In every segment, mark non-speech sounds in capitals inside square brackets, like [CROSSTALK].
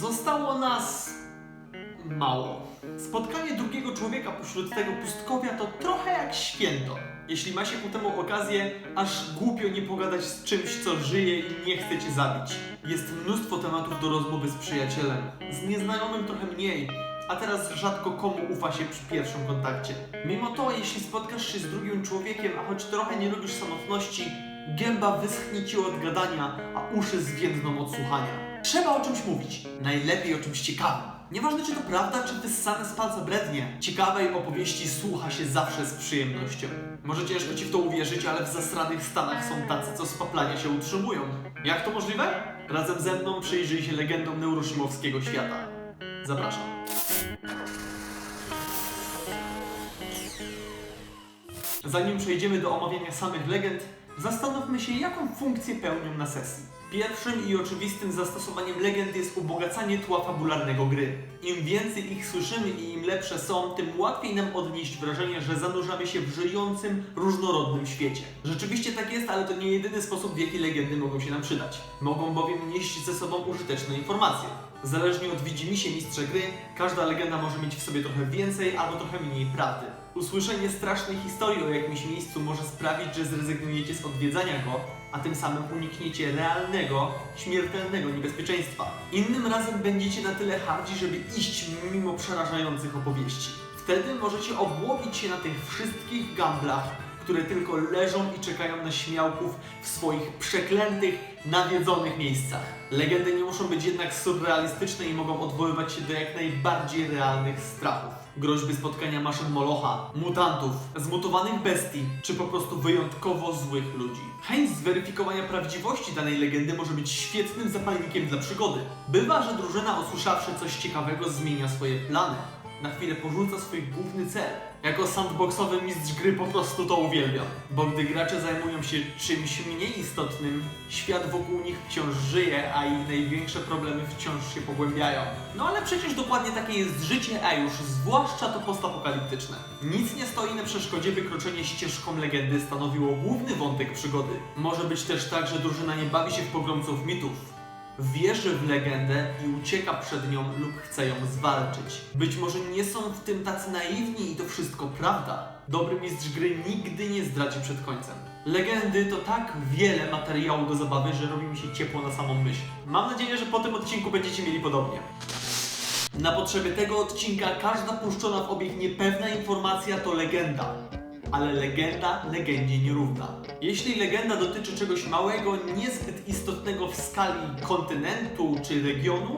Zostało nas mało. Spotkanie drugiego człowieka pośród tego pustkowia to trochę jak święto. Jeśli ma się ku temu okazję, aż głupio nie pogadać z czymś, co żyje i nie chce cię zabić. Jest mnóstwo tematów do rozmowy z przyjacielem, z nieznajomym trochę mniej, a teraz rzadko komu ufa się przy pierwszym kontakcie. Mimo to, jeśli spotkasz się z drugim człowiekiem, a choć trochę nie lubisz samotności, gęba wyschnie ci od gadania, a uszy zwiędną od słuchania. Trzeba o czymś mówić, najlepiej o czymś ciekawym. Nieważne czy to prawda, czy wyssane z palca brednie. Ciekawej opowieści słucha się zawsze z przyjemnością. Może ciężko ci w to uwierzyć, ale w zasranych stanach są tacy, co z paplania się utrzymują. Jak to możliwe? Razem ze mną przyjrzyj się legendom neuroszymowskiego świata. Zapraszam. Zanim przejdziemy do omawiania samych legend, zastanówmy się, jaką funkcję pełnią na sesji. Pierwszym i oczywistym zastosowaniem legend jest ubogacanie tła fabularnego gry. Im więcej ich słyszymy i im lepsze są, tym łatwiej nam odnieść wrażenie, że zanurzamy się w żyjącym, różnorodnym świecie. Rzeczywiście tak jest, ale to nie jedyny sposób, w jaki legendy mogą się nam przydać. Mogą bowiem nieść ze sobą użyteczne informacje. Zależnie od widzimisię mistrza gry, każda legenda może mieć w sobie trochę więcej albo trochę mniej prawdy. Usłyszenie strasznej historii o jakimś miejscu może sprawić, że zrezygnujecie z odwiedzania go, a tym samym unikniecie realnego, śmiertelnego niebezpieczeństwa. Innym razem będziecie na tyle hardzi, żeby iść mimo przerażających opowieści. Wtedy możecie obłowić się na tych wszystkich gamblach, które tylko leżą i czekają na śmiałków w swoich przeklętych, nawiedzonych miejscach. Legendy nie muszą być jednak surrealistyczne i mogą odwoływać się do jak najbardziej realnych strachów. Groźby spotkania maszyn Molocha, mutantów, zmutowanych bestii, czy po prostu wyjątkowo złych ludzi. Chęć zweryfikowania prawdziwości danej legendy może być świetnym zapalnikiem dla przygody. Bywa, że drużyna usłyszawszy coś ciekawego zmienia swoje plany na chwilę porzuca swój główny cel. Jako sandboxowy mistrz gry po prostu to uwielbiam, bo gdy gracze zajmują się czymś mniej istotnym, świat wokół nich wciąż żyje, a ich największe problemy wciąż się pogłębiają. No ale przecież dokładnie takie jest życie, a już zwłaszcza to postapokaliptyczne. Nic nie stoi na przeszkodzie, by kroczenie ścieżką legendy stanowiło główny wątek przygody. Może być też tak, że drużyna nie bawi się w pogromców mitów, wierzy w legendę i ucieka przed nią lub chce ją zwalczyć. Być może nie są w tym tacy naiwni i to wszystko prawda. Dobry mistrz gry nigdy nie zdradzi przed końcem. Legendy to tak wiele materiału do zabawy, że robi mi się ciepło na samą myśl. Mam nadzieję, że po tym odcinku będziecie mieli podobnie. Na potrzeby tego odcinka każda puszczona w obieg niepewna informacja to legenda. Ale legenda legendzie nierówna. Jeśli legenda dotyczy czegoś małego, niezbyt istotnego w skali kontynentu czy regionu,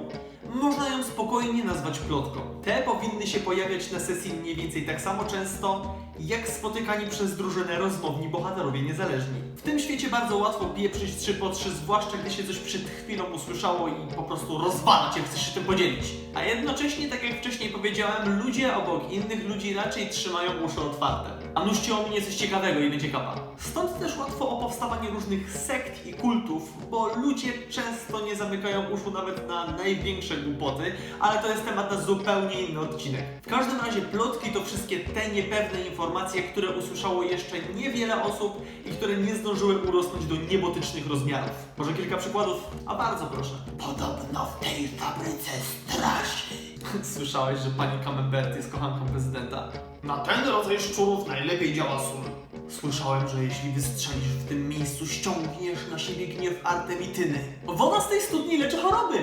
można ją spokojnie nazwać plotką. Te powinny się pojawiać na sesji mniej więcej tak samo często, jak spotykani przez drużynę rozmowni bohaterowie niezależni. W tym świecie bardzo łatwo pieprzyć trzy po trzy, zwłaszcza gdy się coś przed chwilą usłyszało i po prostu rozwala cię, chcesz się tym podzielić. A jednocześnie, tak jak wcześniej powiedziałem, ludzie obok innych ludzi raczej trzymają uszy otwarte. A nużcie o mnie coś ciekawego i będzie kapa. Stąd też łatwo o powstawanie różnych sekt i kultów, bo ludzie często nie zamykają uszu nawet na największe głupoty, ale to jest temat na zupełnie inny odcinek. W każdym razie plotki to wszystkie te niepewne informacje, które usłyszało jeszcze niewiele osób i które nie zdążyły urosnąć do niebotycznych rozmiarów. Może kilka przykładów? A bardzo proszę. Podobno w tej fabryce straszy. [LAUGHS] Słyszałeś, że pani Camembert jest kochanką prezydenta? Na ten rodzaj szczurów najlepiej działa sól. Słyszałem, że jeśli wystrzelisz w tym miejscu, ściągniesz na siebie gniew Artemityny. Woda z tej studni leczy choroby.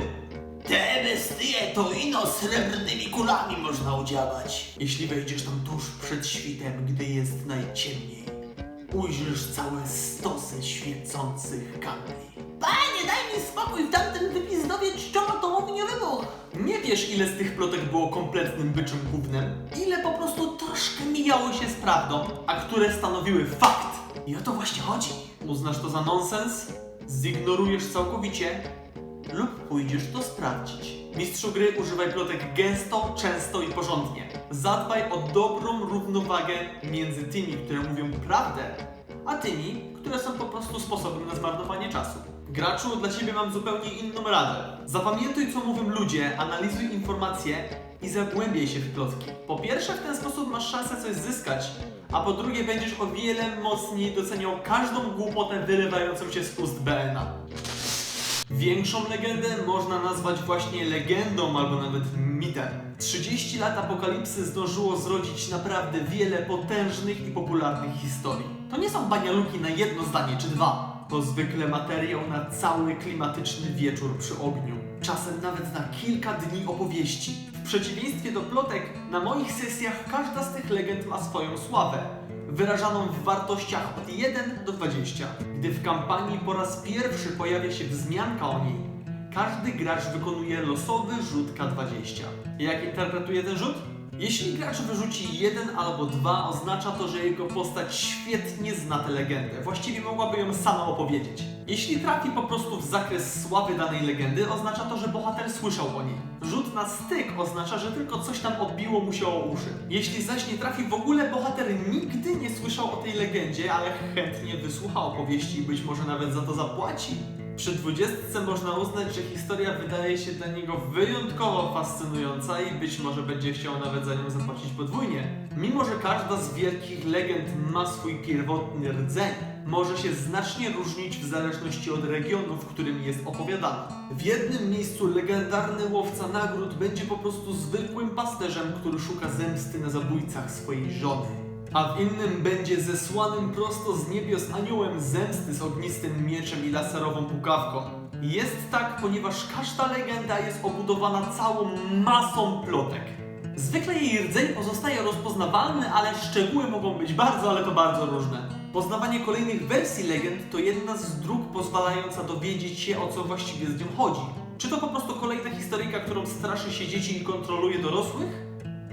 Te bestie to ino srebrnymi kulami można udziałać. Jeśli wejdziesz tam tuż przed świtem, gdy jest najciemniej, ujrzysz całe stosy świecących kamieni. Panie, daj mi spokój, w tamtym wypizdowie czczonotomowy nie wybuch. Nie wiesz, ile z tych plotek było kompletnym byczym gównem, ile po prostu troszkę mijało się z prawdą, a które stanowiły fakt. I o to właśnie chodzi. Uznasz to za nonsens? Zignorujesz całkowicie? Lub pójdziesz to sprawdzić. Mistrzu gry używaj plotek gęsto, często i porządnie. Zadbaj o dobrą równowagę między tymi, które mówią prawdę, a tymi, które są po prostu sposobem na zmarnowanie czasu. Graczu, dla Ciebie mam zupełnie inną radę. Zapamiętuj, co mówią ludzie, analizuj informacje i zagłębiaj się w plotki. Po pierwsze, w ten sposób masz szansę coś zyskać, a po drugie, będziesz o wiele mocniej doceniał każdą głupotę wylewającą się z ust BNA. Większą legendę można nazwać właśnie legendą albo nawet mitem. 30 lat apokalipsy zdążyło zrodzić naprawdę wiele potężnych i popularnych historii. To nie są banialuki na jedno zdanie czy dwa. To zwykle materiał na cały klimatyczny wieczór przy ogniu. Czasem nawet na kilka dni opowieści. W przeciwieństwie do plotek, na moich sesjach każda z tych legend ma swoją sławę wyrażaną w wartościach od 1 do 20. Gdy w kampanii po raz pierwszy pojawia się wzmianka o niej, każdy gracz wykonuje losowy rzut K20. Jak interpretuje ten rzut? Jeśli gracz wyrzuci jeden albo dwa, oznacza to, że jego postać świetnie zna tę legendę. Właściwie mogłaby ją sama opowiedzieć. Jeśli trafi po prostu w zakres sławy danej legendy, oznacza to, że bohater słyszał o niej. Rzut na styk oznacza, że tylko coś tam odbiło mu się o uszy. Jeśli zaś nie trafi w ogóle, bohater nigdy nie słyszał o tej legendzie, ale chętnie wysłucha opowieści i być może nawet za to zapłaci. Przy dwudziestce można uznać, że historia wydaje się dla niego wyjątkowo fascynująca i być może będzie chciał nawet za nią zapłacić podwójnie. Mimo, że każda z wielkich legend ma swój pierwotny rdzeń, może się znacznie różnić w zależności od regionu, w którym jest opowiadana. W jednym miejscu legendarny łowca nagród będzie po prostu zwykłym pasterzem, który szuka zemsty na zabójcach swojej żony a w innym będzie zesłanym prosto z niebios aniołem zemsty z ognistym mieczem i laserową pukawką. Jest tak, ponieważ każda legenda jest obudowana całą masą plotek. Zwykle jej rdzeń pozostaje rozpoznawalny, ale szczegóły mogą być bardzo, ale to bardzo różne. Poznawanie kolejnych wersji legend to jedna z dróg pozwalająca dowiedzieć się o co właściwie z nią chodzi. Czy to po prostu kolejna historyjka, którą straszy się dzieci i kontroluje dorosłych?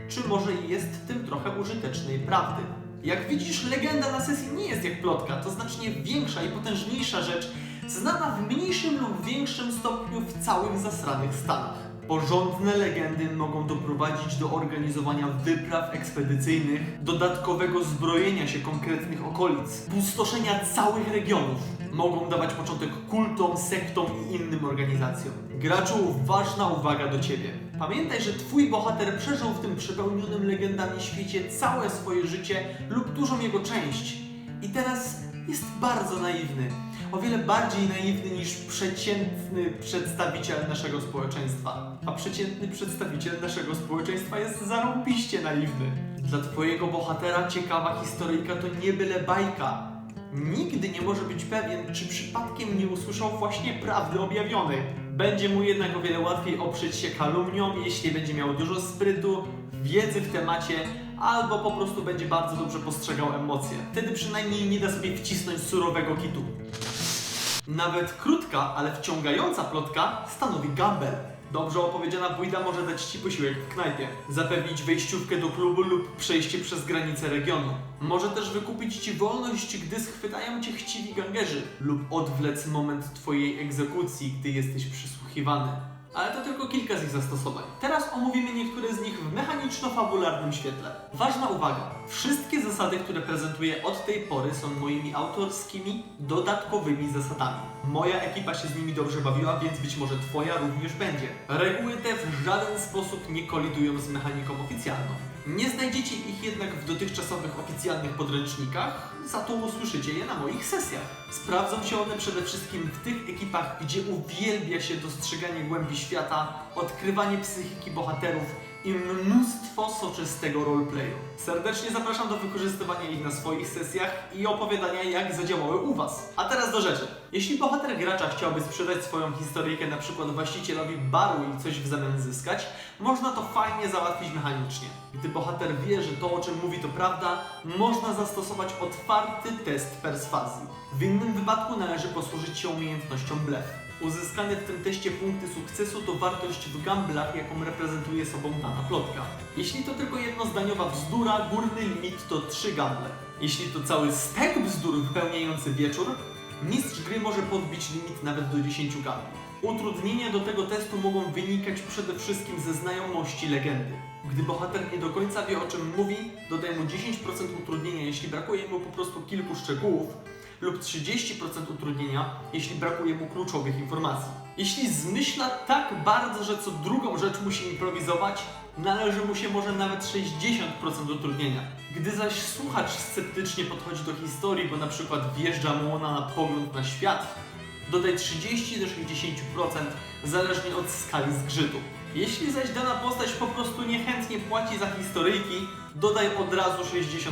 Czy może jest w tym trochę użytecznej prawdy. Jak widzisz, legenda na sesji nie jest jak plotka, to znacznie większa i potężniejsza rzecz, znana w mniejszym lub większym stopniu w całych zasranych Stanach. Porządne legendy mogą doprowadzić do organizowania wypraw ekspedycyjnych, dodatkowego zbrojenia się konkretnych okolic, pustoszenia całych regionów. Mogą dawać początek kultom, sektom i innym organizacjom. Graczu, ważna uwaga do ciebie. Pamiętaj, że twój bohater przeżył w tym przepełnionym legendami świecie całe swoje życie lub dużą jego część. I teraz jest bardzo naiwny. O wiele bardziej naiwny niż przeciętny przedstawiciel naszego społeczeństwa. A przeciętny przedstawiciel naszego społeczeństwa jest zarąbiście naiwny. Dla twojego bohatera ciekawa historyjka to nie byle bajka. Nigdy nie może być pewien, czy przypadkiem nie usłyszał właśnie prawdy objawionej. Będzie mu jednak o wiele łatwiej oprzeć się kalumniom, jeśli będzie miał dużo sprytu, wiedzy w temacie, albo po prostu będzie bardzo dobrze postrzegał emocje. Wtedy przynajmniej nie da sobie wcisnąć surowego kitu. Nawet krótka, ale wciągająca plotka stanowi gamble. Dobrze opowiedziana bójda może dać Ci posiłek w knajpie, zapewnić wejściówkę do klubu lub przejście przez granicę regionu. Może też wykupić Ci wolność, gdy schwytają Cię chciwi gangerzy lub odwlec moment Twojej egzekucji, gdy jesteś przysłuchiwany. Ale to tylko kilka z ich zastosowań. Teraz omówimy niektóre z nich w mechaniczno-fabularnym świetle. Ważna uwaga! Wszystkie zasady, które prezentuję od tej pory są moimi autorskimi, dodatkowymi zasadami. Moja ekipa się z nimi dobrze bawiła, więc być może Twoja również będzie. Reguły te w żaden sposób nie kolidują z mechaniką oficjalną. Nie znajdziecie ich jednak w dotychczasowych oficjalnych podręcznikach, za to usłyszycie je na moich sesjach. Sprawdzą się one przede wszystkim w tych ekipach, gdzie uwielbia się dostrzeganie głębi świata, odkrywanie psychiki bohaterów i mnóstwo soczystego roleplayu. Serdecznie zapraszam do wykorzystywania ich na swoich sesjach i opowiadania jak zadziałały u Was. A teraz do rzeczy. Jeśli bohater gracza chciałby sprzedać swoją historyjkę na przykład właścicielowi baru i coś w zamian zyskać, można to fajnie załatwić mechanicznie. Gdy bohater wie, że to o czym mówi to prawda, można zastosować otwarty test perswazji. W innym wypadku należy posłużyć się umiejętnością blef. Uzyskane w tym teście punkty sukcesu to wartość w gamblach, jaką reprezentuje sobą dana plotka. Jeśli to tylko jednozdaniowa bzdura, górny limit to 3 gamble. Jeśli to cały stek bzdur wypełniający wieczór, mistrz gry może podbić limit nawet do 10 gambli. Utrudnienia do tego testu mogą wynikać przede wszystkim ze znajomości legendy. Gdy bohater nie do końca wie o czym mówi, dodaj mu 10% utrudnienia, jeśli brakuje mu po prostu kilku szczegółów, lub 30% utrudnienia, jeśli brakuje mu kluczowych informacji. Jeśli zmyśla tak bardzo, że co drugą rzecz musi improwizować, należy mu się może nawet 60% utrudnienia. Gdy zaś słuchacz sceptycznie podchodzi do historii, bo na przykład wjeżdża mu ona na pogląd na świat, Dodaj 30 do 60%, zależnie od skali zgrzytu. Jeśli zaś dana postać po prostu niechętnie płaci za historyjki, dodaj od razu 60%.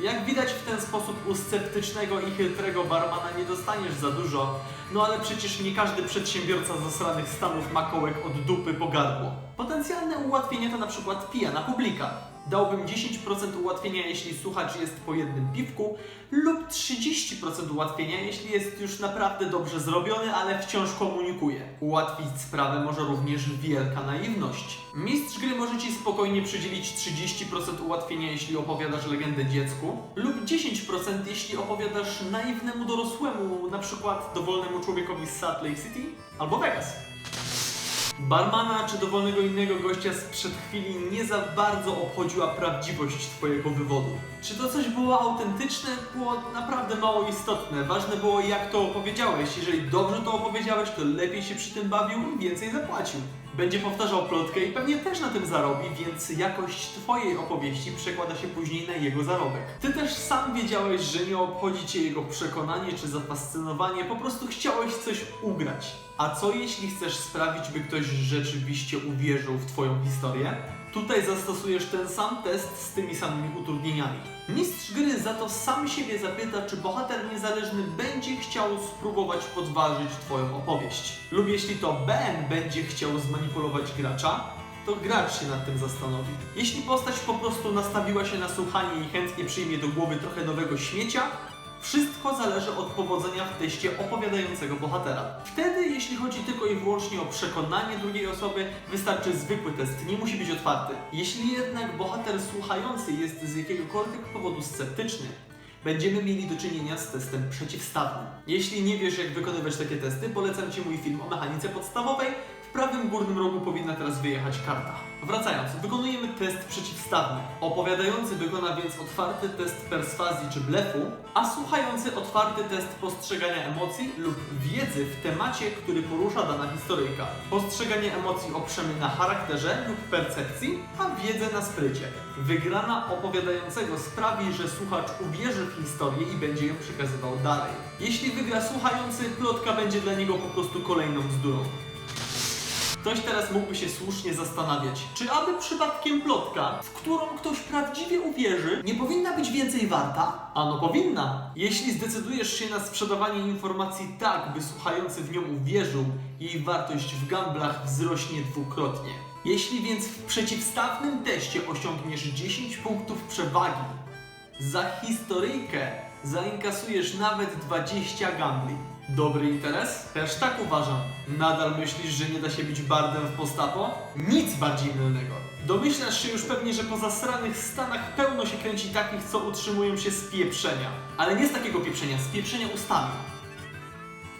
Jak widać w ten sposób u sceptycznego i chytrego barmana nie dostaniesz za dużo, no ale przecież nie każdy przedsiębiorca zasranych Stanów ma kołek od dupy po gardło. Potencjalne ułatwienie to na przykład pijana publika. Dałbym 10% ułatwienia, jeśli słuchacz jest po jednym piwku, lub 30% ułatwienia, jeśli jest już naprawdę dobrze zrobiony, ale wciąż komunikuje. Ułatwić sprawę może również wielka naiwność. Mistrz gry może Ci spokojnie przydzielić 30% ułatwienia, jeśli opowiadasz legendę dziecku, lub 10% jeśli opowiadasz naiwnemu dorosłemu, na przykład dowolnemu człowiekowi z Salt Lake City albo Vegas. Barmana czy dowolnego innego gościa sprzed chwili nie za bardzo obchodziła prawdziwość Twojego wywodu. Czy to coś było autentyczne? Było naprawdę mało istotne. Ważne było jak to opowiedziałeś. Jeżeli dobrze to opowiedziałeś, to lepiej się przy tym bawił i więcej zapłacił. Będzie powtarzał plotkę i pewnie też na tym zarobi, więc jakość Twojej opowieści przekłada się później na jego zarobek. Ty też sam wiedziałeś, że nie obchodzi Cię jego przekonanie czy zafascynowanie, po prostu chciałeś coś ugrać. A co jeśli chcesz sprawić, by ktoś rzeczywiście uwierzył w Twoją historię? Tutaj zastosujesz ten sam test z tymi samymi utrudnieniami. Mistrz gry za to sam siebie zapyta, czy bohater niezależny będzie chciał spróbować podważyć Twoją opowieść. Lub jeśli to Ben będzie chciał zmanipulować gracza, to gracz się nad tym zastanowi. Jeśli postać po prostu nastawiła się na słuchanie i chętnie przyjmie do głowy trochę nowego śmiecia, wszystko zależy od powodzenia w teście opowiadającego bohatera. Wtedy, jeśli chodzi tylko i wyłącznie o przekonanie drugiej osoby, wystarczy zwykły test, nie musi być otwarty. Jeśli jednak bohater słuchający jest z jakiegokolwiek powodu sceptyczny, będziemy mieli do czynienia z testem przeciwstawnym. Jeśli nie wiesz, jak wykonywać takie testy, polecam Ci mój film o mechanice podstawowej. W prawym górnym rogu powinna teraz wyjechać karta. Wracając, wykonujemy test przeciwstawny. Opowiadający wykona więc otwarty test perswazji czy blefu, a słuchający otwarty test postrzegania emocji lub wiedzy w temacie, który porusza dana historyjka. Postrzeganie emocji oprzemy na charakterze lub percepcji, a wiedzę na sprycie. Wygrana opowiadającego sprawi, że słuchacz uwierzy w historię i będzie ją przekazywał dalej. Jeśli wygra słuchający, plotka będzie dla niego po prostu kolejną bzdurą. Ktoś teraz mógłby się słusznie zastanawiać, czy aby przypadkiem plotka, w którą ktoś prawdziwie uwierzy, nie powinna być więcej warta? Ano powinna. Jeśli zdecydujesz się na sprzedawanie informacji tak, by słuchający w nią uwierzył, jej wartość w gamblach wzrośnie dwukrotnie. Jeśli więc w przeciwstawnym teście osiągniesz 10 punktów przewagi, za historyjkę zainkasujesz nawet 20 gambli. Dobry interes? Też tak uważam. Nadal myślisz, że nie da się być bardem w postapo? Nic bardziej mylnego. Domyślasz się już pewnie, że po zasranych Stanach pełno się kręci takich, co utrzymują się z pieprzenia. Ale nie z takiego pieprzenia, z pieprzenia ustami.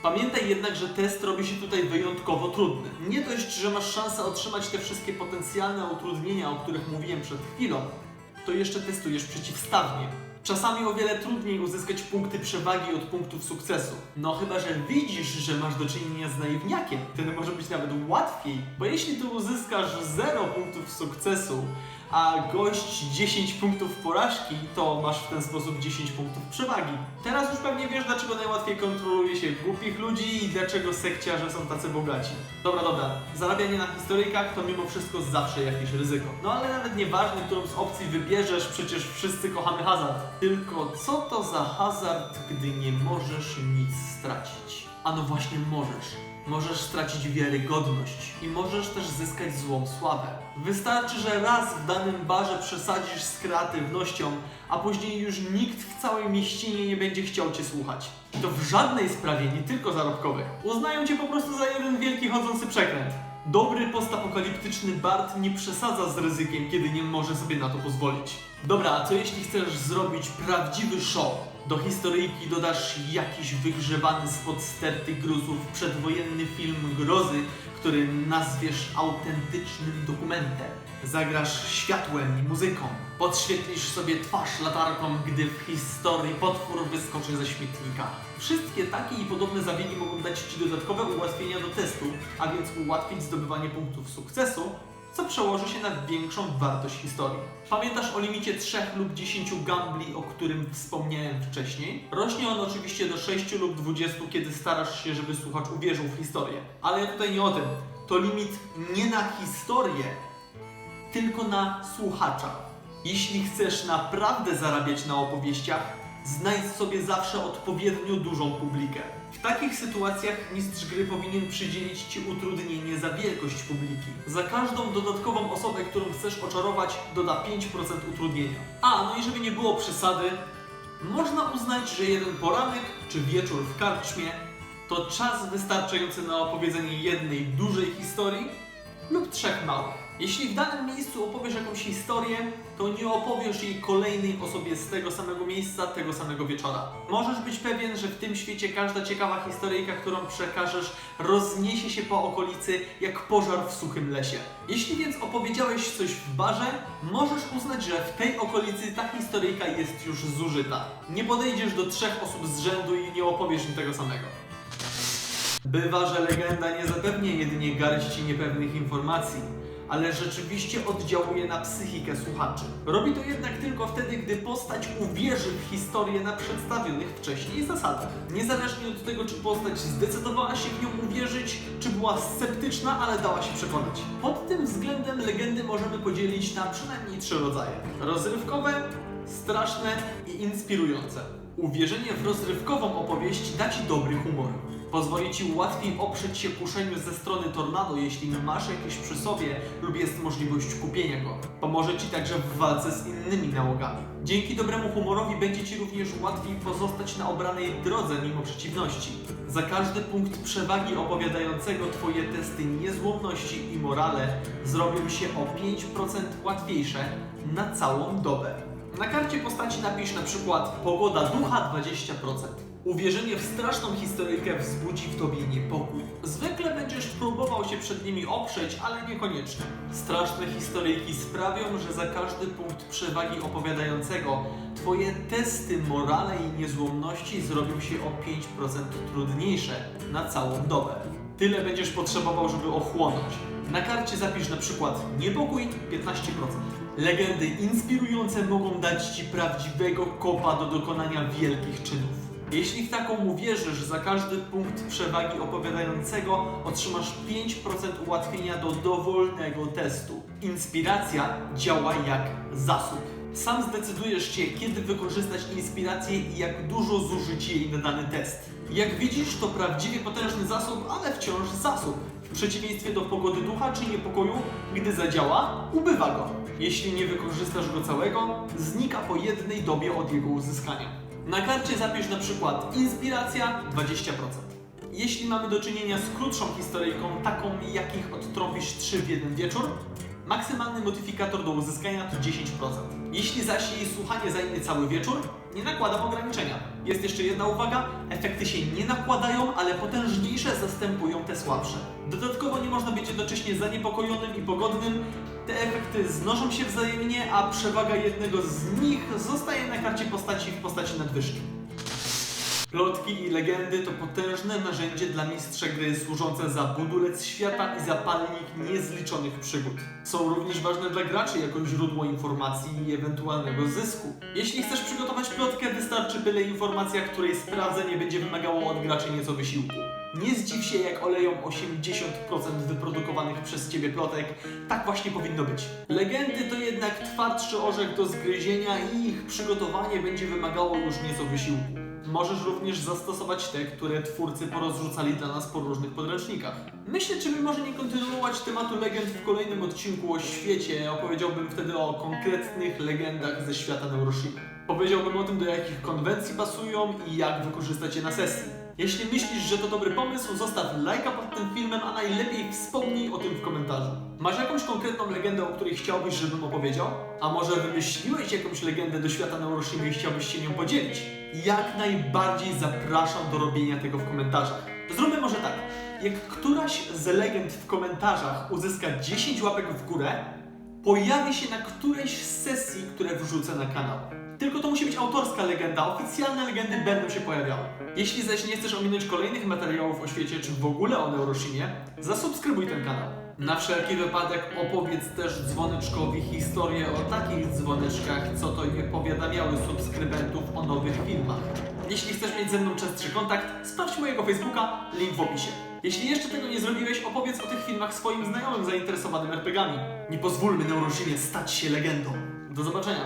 Pamiętaj jednak, że test robi się tutaj wyjątkowo trudny. Nie dość, że masz szansę otrzymać te wszystkie potencjalne utrudnienia, o których mówiłem przed chwilą, to jeszcze testujesz przeciwstawnie. Czasami o wiele trudniej uzyskać punkty przewagi od punktów sukcesu. No chyba, że widzisz, że masz do czynienia z naiwniakiem, wtedy może być nawet łatwiej. Bo jeśli tu uzyskasz 0 punktów sukcesu, a gość 10 punktów porażki, to masz w ten sposób 10 punktów przewagi. Teraz już pewnie wiesz, dlaczego najłatwiej kontroluje się głupich ludzi i dlaczego sekciarze są tacy bogaci. Dobra, dobra, zarabianie na historyjkach to mimo wszystko zawsze jakieś ryzyko. No ale nawet nieważne, którą z opcji wybierzesz, przecież wszyscy kochamy hazard. Tylko co to za hazard, gdy nie możesz nic stracić? A no właśnie możesz. Możesz stracić wiarygodność i możesz też zyskać złą sławę. Wystarczy, że raz w danym barze przesadzisz z kreatywnością, a później już nikt w całej mieścinie nie będzie chciał Cię słuchać. I to w żadnej sprawie, nie tylko zarobkowej. Uznają Cię po prostu za jeden wielki chodzący przekręt. Dobry postapokaliptyczny Bart nie przesadza z ryzykiem, kiedy nie może sobie na to pozwolić. Dobra, a co jeśli chcesz zrobić prawdziwy show? Do historyjki dodasz jakiś wygrzewany spod sterty gruzów przedwojenny film grozy, który nazwiesz autentycznym dokumentem. Zagrasz światłem i muzyką. Podświetlisz sobie twarz latarką, gdy w historii potwór wyskoczy ze śmietnika. Wszystkie takie i podobne zabiegi mogą dać Ci dodatkowe ułatwienia do testu, a więc ułatwić zdobywanie punktów sukcesu, co przełoży się na większą wartość historii. Pamiętasz o limicie 3 lub 10 gambli, o którym wspomniałem wcześniej? Rośnie on oczywiście do 6 lub 20, kiedy starasz się, żeby słuchacz uwierzył w historię. Ale ja tutaj nie o tym. To limit nie na historię, tylko na słuchacza. Jeśli chcesz naprawdę zarabiać na opowieściach, znajdź sobie zawsze odpowiednio dużą publikę. W takich sytuacjach mistrz gry powinien przydzielić Ci utrudnienie za wielkość publiki. Za każdą dodatkową osobę, którą chcesz oczarować, doda 5% utrudnienia. A, no i żeby nie było przesady, można uznać, że jeden poranek czy wieczór w karczmie to czas wystarczający na opowiedzenie jednej dużej historii lub trzech małych. Jeśli w danym miejscu opowiesz jakąś historię, to nie opowiesz jej kolejnej osobie z tego samego miejsca, tego samego wieczora. Możesz być pewien, że w tym świecie każda ciekawa historyjka, którą przekażesz, rozniesie się po okolicy jak pożar w suchym lesie. Jeśli więc opowiedziałeś coś w barze, możesz uznać, że w tej okolicy ta historyjka jest już zużyta. Nie podejdziesz do trzech osób z rzędu i nie opowiesz im tego samego. Bywa, że legenda nie zapewnia jedynie garści niepewnych informacji, ale rzeczywiście oddziałuje na psychikę słuchaczy. Robi to jednak tylko wtedy, gdy postać uwierzy w historię na przedstawionych wcześniej zasadach. Niezależnie od tego, czy postać zdecydowała się w nią uwierzyć, czy była sceptyczna, ale dała się przekonać. Pod tym względem legendy możemy podzielić na przynajmniej trzy rodzaje. Rozrywkowe, straszne i inspirujące. Uwierzenie w rozrywkową opowieść da Ci dobry humor. Pozwoli Ci łatwiej oprzeć się kuszeniu ze strony tornado, jeśli masz jakieś przy sobie lub jest możliwość kupienia go. Pomoże Ci także w walce z innymi nałogami. Dzięki dobremu humorowi będzie Ci również łatwiej pozostać na obranej drodze mimo przeciwności. Za każdy punkt przewagi opowiadającego Twoje testy niezłomności i morale zrobią się o 5% łatwiejsze na całą dobę. Na karcie postaci napisz na przykład pogoda ducha 20%. Uwierzenie w straszną historyjkę wzbudzi w tobie niepokój. Zwykle będziesz próbował się przed nimi oprzeć, ale niekoniecznie. Straszne historyjki sprawią, że za każdy punkt przewagi opowiadającego twoje testy morale i niezłomności zrobią się o 5% trudniejsze na całą dobę. Tyle będziesz potrzebował, żeby ochłonąć. Na karcie zapisz na przykład niepokój 15%. Legendy inspirujące mogą dać Ci prawdziwego kopa do dokonania wielkich czynów. Jeśli w taką uwierzysz, za każdy punkt przewagi opowiadającego otrzymasz 5% ułatwienia do dowolnego testu. Inspiracja działa jak zasób. Sam zdecydujesz się, kiedy wykorzystać inspirację i jak dużo zużyć jej na dany test. Jak widzisz, to prawdziwie potężny zasób, ale wciąż zasób. W przeciwieństwie do pogody ducha czy niepokoju, gdy zadziała, ubywa go. Jeśli nie wykorzystasz go całego, znika po jednej dobie od jego uzyskania. Na karcie zapisz na przykład inspiracja 20%. Jeśli mamy do czynienia z krótszą historyjką, taką jakich odtrąbisz 3 w jeden wieczór, maksymalny modyfikator do uzyskania to 10%. Jeśli zaś jej słuchanie zajmie cały wieczór, nie nakładam ograniczenia. Jest jeszcze jedna uwaga, efekty się nie nakładają, ale potężniejsze zastępują te słabsze. Dodatkowo nie można być jednocześnie zaniepokojonym i pogodnym, te efekty znoszą się wzajemnie, a przewaga jednego z nich zostaje na karcie postaci w postaci nadwyżki. Plotki i legendy to potężne narzędzie dla mistrza gry służące za budulec świata i zapalnik niezliczonych przygód. Są również ważne dla graczy jako źródło informacji i ewentualnego zysku. Jeśli chcesz przygotować plotkę, wystarczy byle informacja, której sprawdzenie będzie wymagało od graczy nieco wysiłku. Nie zdziw się, jak oleją 80% wyprodukowanych przez ciebie plotek. Tak właśnie powinno być. Legendy to jednak twardszy orzech do zgryzienia i ich przygotowanie będzie wymagało już nieco wysiłku. Możesz również zastosować te, które twórcy porozrzucali dla nas po różnych podręcznikach. Myślę, czy by może nie kontynuować tematu legend w kolejnym odcinku o świecie. Opowiedziałbym wtedy o konkretnych legendach ze świata Neuroshima. Powiedziałbym o tym, do jakich konwencji pasują i jak wykorzystać je na sesji. Jeśli myślisz, że to dobry pomysł, zostaw lajka pod tym filmem, a najlepiej wspomnij o tym w komentarzu. Masz jakąś konkretną legendę, o której chciałbyś, żebym opowiedział? A może wymyśliłeś jakąś legendę do świata Neuroshima i chciałbyś się nią podzielić? Jak najbardziej zapraszam do robienia tego w komentarzach. Zróbmy może tak. Jak któraś z legend w komentarzach uzyska 10 łapek w górę, pojawi się na którejś z sesji, które wrzucę na kanał. Tylko to musi być autorska legenda, oficjalne legendy będą się pojawiały. Jeśli zaś nie chcesz ominąć kolejnych materiałów o świecie, czy w ogóle o Neuroshimie, zasubskrybuj ten kanał. Na wszelki wypadek opowiedz też dzwoneczkowi historię o takich dzwoneczkach, co to nie powiadamiały subskrybentów o nowych filmach. Jeśli chcesz mieć ze mną częstszy kontakt, sprawdź mojego Facebooka, link w opisie. Jeśli jeszcze tego nie zrobiłeś, opowiedz o tych filmach swoim znajomym zainteresowanym RPGami. Nie pozwólmy Neuroshinie stać się legendą. Do zobaczenia.